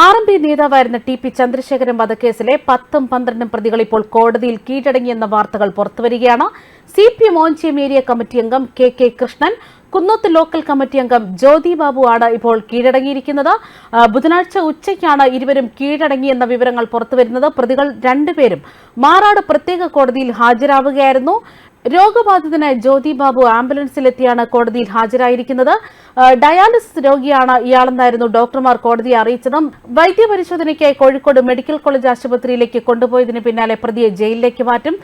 R M P നേതാവായിരുന്ന T P Chandrasekharan വധക്കേസിലെ പത്തും പന്ത്രണ്ടും പ്രതികൾ ഇപ്പോൾ കോടതിയിൽ കീഴടങ്ങിയെന്ന വാർത്തകൾ പുറത്തുവരികയാണ്. C P M Onchiyam area committee അംഗം K K Krishnan Kunnoth local committee അംഗം ജ്യോതി ബാബു ആണ് ഇപ്പോൾ കീഴടങ്ങിയിരിക്കുന്നത്. ബുധനാഴ്ച ഉച്ചയ്ക്കാണ് ഇരുവരും കീഴടങ്ങിയെന്ന വിവരങ്ങൾ പുറത്തുവരുന്നത്. പ്രതികൾ രണ്ടുപേരും മാറാട് പ്രത്യേക കോടതിയിൽ ഹാജരാവുകയായിരുന്നു. രോഗബാധിതനായ ജ്യോതി ബാബു ആംബുലൻസിലെത്തിയാണ് കോടതിയിൽ ഹാജരായിരിക്കുന്നത്. ഡയാലിസിസ് രോഗിയാണ് ഇയാളെന്നായിരുന്നു ഡോക്ടർമാർ കോടതിയെ അറിയിച്ചത്. വൈദ്യപരിശോധനയ്ക്കായി കോഴിക്കോട് മെഡിക്കൽ കോളേജ് ആശുപത്രിയിലേക്ക് കൊണ്ടുപോയതിന് പിന്നാലെ പ്രതിയെ ജയിലിലേക്ക് മാറ്റും.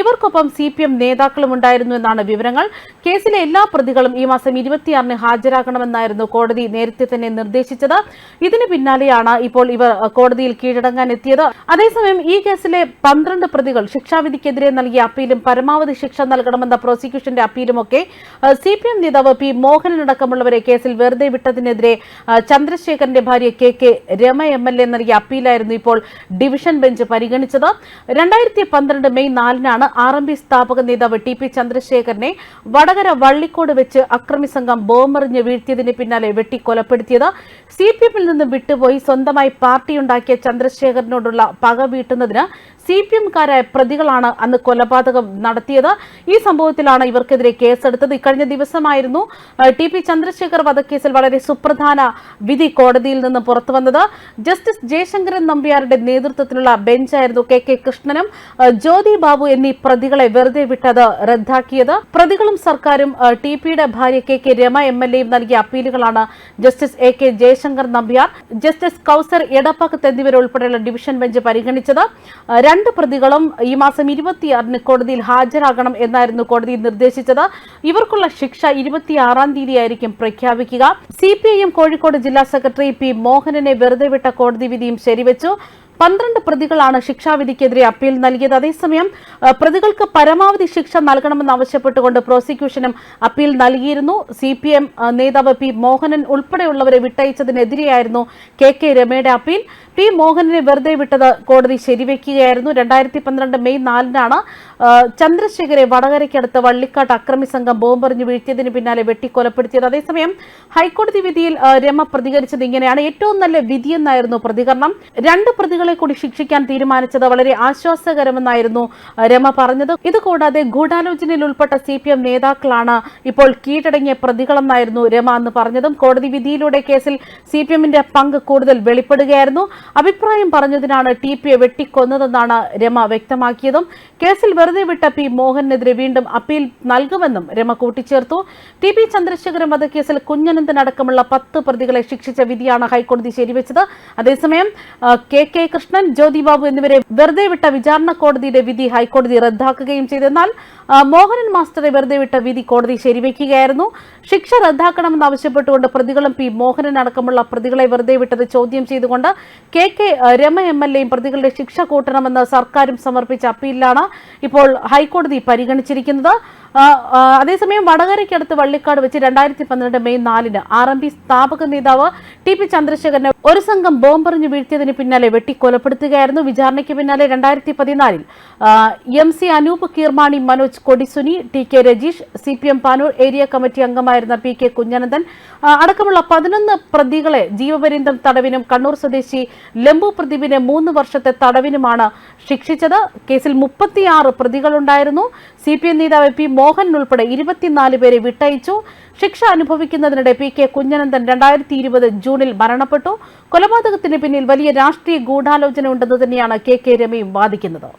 ഇവർക്കൊപ്പം സി പി എം നേതാക്കളും ഉണ്ടായിരുന്നു എന്നാണ് വിവരങ്ങൾ. കേസിലെ എല്ലാ പ്രതികളും ഈ മാസം ഇരുപത്തിയാറിന് ഹാജരാകണമെന്നായിരുന്നു കോടതി നേരത്തെ തന്നെ നിർദ്ദേശിച്ചത്. ഇതിന് പിന്നാലെയാണ് ഇപ്പോൾ ഇവർ കോടതിയിൽ കീഴടങ്ങാൻ എത്തിയത്. അതേസമയം ഈ കേസിലെ പന്ത്രണ്ട് പ്രതികൾ ശിക്ഷാവിധിക്കെതിരെ നൽകിയ അപ്പീലും പരമാവധി ശിക്ഷ നൽകണമെന്ന പ്രോസിക്യൂഷന്റെ അപ്പീലുമൊക്കെ സി പി എം നേതാവ് പി മോഹനനടക്കമുള്ളവരെ കേസിൽ വെറുതെ വിട്ടതിനെതിരെ ചന്ദ്രശേഖരന്റെ ഭാര്യ K K Rema M L A നൽകിയ അപ്പീലായിരുന്നു ഇപ്പോൾ ഡിവിഷൻ ബെഞ്ച് പരിഗണിച്ചത്. രണ്ടായിരത്തി പന്ത്രണ്ട് മെയ് നാലിനാണ് ആർ എം പി സ്ഥാപക നേതാവ് ടി പി ചന്ദ്രശേഖരനെ വടകര വള്ളിക്കോട് വെച്ച് അക്രമി സംഘം ബോംബെറിഞ്ഞ് വീഴ്ത്തിയതിന് പിന്നാലെ വെട്ടിക്കൊലപ്പെടുത്തിയത്. സി പി എമ്മിൽ നിന്ന് വിട്ടുപോയി സ്വന്തമായി പാർട്ടിയുണ്ടാക്കിയ ചന്ദ്രശേഖരനോടുള്ള പക വീട്ടുന്നതിന് സി പി എംകാരായ പ്രതികളാണ് അന്ന് കൊലപാതകം നടത്തിയത്. ഈ സംഭവത്തിലാണ് ഇവർക്കെതിരെ കേസെടുത്തത്. ഇക്കഴിഞ്ഞ ദിവസമായിരുന്നു ടി പി ചന്ദ്രശേഖർ വധക്കേസിൽ വളരെ സുപ്രധാന വിധി കോടതിയിൽ നിന്ന് പുറത്തുവന്നത്. ജസ്റ്റിസ് ജയശങ്കരൻ നമ്പ്യാരുടെ നേതൃത്വത്തിലുള്ള ബെഞ്ചായിരുന്നു കെ കെ കൃഷ്ണനും ജ്യോതി ബാബു എന്നീ പ്രതികളെ വെറുതെ വിട്ടത് റദ്ദാക്കിയത്. പ്രതികളും സർക്കാരും ടി പിയുടെ ഭാര്യ K K Rema M L എയും നൽകിയ അപ്പീലുകളാണ് justice A K Jayasankar Nambiar justice Kauser Edappagath എന്നിവരുൾപ്പെടെയുള്ള division bench പരിഗണിച്ചത്. രണ്ട് പ്രതികളും ഈ മാസം ഇരുപത്തിയാറിന് കോടതിയിൽ ഹാജരാകണം എന്നായിരുന്നു കോടതി നിർദ്ദേശിച്ചത്. ഇവർക്കുള്ള ശിക്ഷ ഇരുപത്തിയാറാം തീയതിയായിരിക്കും പ്രഖ്യാപിക്കുക. സി കോഴിക്കോട് ജില്ലാ സെക്രട്ടറി പി മോഹനനെ വെറുതെ വിട്ട കോടതി വിധിയും ശരിവെച്ചു. പന്ത്രണ്ട് പ്രതികളാണ് ശിക്ഷാവിധിക്കെതിരെ അപ്പീൽ നൽകിയത്. അതേസമയം പ്രതികൾക്ക് പരമാവധി ശിക്ഷ നൽകണമെന്നാവശ്യപ്പെട്ടുകൊണ്ട് പ്രോസിക്യൂഷനും അപ്പീൽ നൽകിയിരുന്നു. സി പി എം നേതാവ് പി മോഹനൻ ഉൾപ്പെടെയുള്ളവരെ വിട്ടയച്ചതിനെതിരെയായിരുന്നു കെ കെ രമയുടെ അപ്പീൽ. പി മോഹനനെ വെറുതെ വിട്ടത് കോടതി ശരിവെക്കുകയായിരുന്നു. രണ്ടായിരത്തി പന്ത്രണ്ട് മെയ് നാലിനാണ് ചന്ദ്രശേഖരെ വടകരയ്ക്കടുത്ത് വള്ളിക്കാട്ട് അക്രമി സംഘം ബോംബെറിഞ്ഞ് വീഴ്ത്തിയതിന് പിന്നാലെ വെട്ടിക്കൊലപ്പെടുത്തിയത്. അതേസമയം ഹൈക്കോടതി വിധിയിൽ രമ പ്രതികരിച്ചത് ഇങ്ങനെയാണ്. ഏറ്റവും നല്ല വിധിയെന്നായിരുന്നു പ്രതികരണം. രണ്ട് പ്രതികളെ കൂടി ശിക്ഷിക്കാൻ തീരുമാനിച്ചത് വളരെ ആശ്വാസകരമെന്നായിരുന്നു രമ പറഞ്ഞത്. ഇതുകൂടാതെ ഗൂഢാലോചനയിൽ ഉൾപ്പെട്ട സി പി എം നേതാക്കളാണ് ഇപ്പോൾ കീഴടങ്ങിയ പ്രതികളെന്നായിരുന്നു രമ അന്ന് പറഞ്ഞതും. കോടതി വിധിയിലൂടെ കേസിൽ സി പി എമ്മിന്റെ പങ്ക് കൂടുതൽ വെളിപ്പെടുകയായിരുന്നു. അഭിപ്രായം പറഞ്ഞതിനാണ് ടി പിയെ വെട്ടിക്കൊന്നതെന്നാണ് രമ വ്യക്തമാക്കിയതും. കേസിൽ വെറുതെ വിട്ട പി മോഹനെതിരെ വീണ്ടും അപ്പീൽ നൽകുമെന്നും രമ കൂട്ടിച്ചേർത്തു. ടി പി ചന്ദ്രശേഖരൻ വധക്കേസിൽ കുഞ്ഞനന്തൻ അടക്കമുള്ള പത്ത് പ്രതികളെ ശിക്ഷിച്ച വിധിയാണ് ഹൈക്കോടതി ശരിവെച്ചത്. അതേസമയം കെ കെ കൃഷ്ണൻ ജ്യോതി ബാബു എന്നിവരെ വെറുതെ വിട്ട വിചാരണ കോടതിയുടെ വിധി ഹൈക്കോടതി റദ്ദാക്കുകയും ചെയ്തെന്നാൽ മോഹനൻ മാസ്റ്ററെ വെറുതെ വിട്ട വിധി കോടതി ശരിവെക്കുകയായിരുന്നു. ശിക്ഷ റദ്ദാക്കണമെന്ന് ആവശ്യപ്പെട്ടുകൊണ്ട് പ്രതികളും പി മോഹനൻ അടക്കമുള്ള പ്രതികളെ വെറുതെ വിട്ടത് ചോദ്യം ചെയ്തുകൊണ്ട് K K Rema M L എയും പ്രതികളുടെ ശിക്ഷ കൂട്ടണമെന്ന് സർക്കാരും സമർപ്പിച്ച അപ്പീലിലാണ് ഇപ്പോൾ ഹൈക്കോടതി പരിഗണിച്ചിരിക്കുന്നത്. അതേസമയം വടകരയ്ക്കടുത്ത് വള്ളിക്കാട് വെച്ച് രണ്ടായിരത്തി പന്ത്രണ്ട് മെയ് നാലിന് ആർ എം പി സ്ഥാപക നേതാവ് ടി പി ചന്ദ്രശേഖരനെ ഒരു സംഘം ബോംബെറിഞ്ഞ് വീഴ്ത്തിയതിന് പിന്നാലെ വെട്ടിക്കൊലപ്പെടുത്തുകയായിരുന്നു വിചാരണയ്ക്ക് പിന്നാലെ രണ്ടായിരത്തി പതിനാലിൽ M C Anoop Kirmani Manoj Kodi Suni T K Rajeesh C P M Panoor area committee അംഗമായിരുന്ന പി കെ കുഞ്ഞനന്ദൻ അടക്കമുള്ള പതിനൊന്ന് പ്രതികളെ ജീവപര്യന്തം തടവിനും കണ്ണൂർ സ്വദേശി ലംബു പ്രദീപിനെ മൂന്ന് വർഷത്തെ തടവിനുമാണ് ശിക്ഷിച്ചത്. കേസിൽ മുപ്പത്തിയാറ് പ്രതികളുണ്ടായിരുന്നു. സി പി എം നേതാവ് പി മോഹൻ ഉൾപ്പെടെ ഇരുപത്തിനാല് പേരെ വിട്ടയച്ചു. ശിക്ഷ അനുഭവിക്കുന്നതിനിടെ പി കെ കുഞ്ഞനന്ദൻ രണ്ടായിരത്തി ഇരുപത് ജൂണിൽ മരണപ്പെട്ടു. കൊലപാതകത്തിന് പിന്നിൽ വലിയ രാഷ്ട്രീയ ഗൂഢാലോചന ഉണ്ടെന്ന് തന്നെയാണ് കെ കെ രമയും വാദിക്കുന്നത്.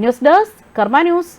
News desk Karma news.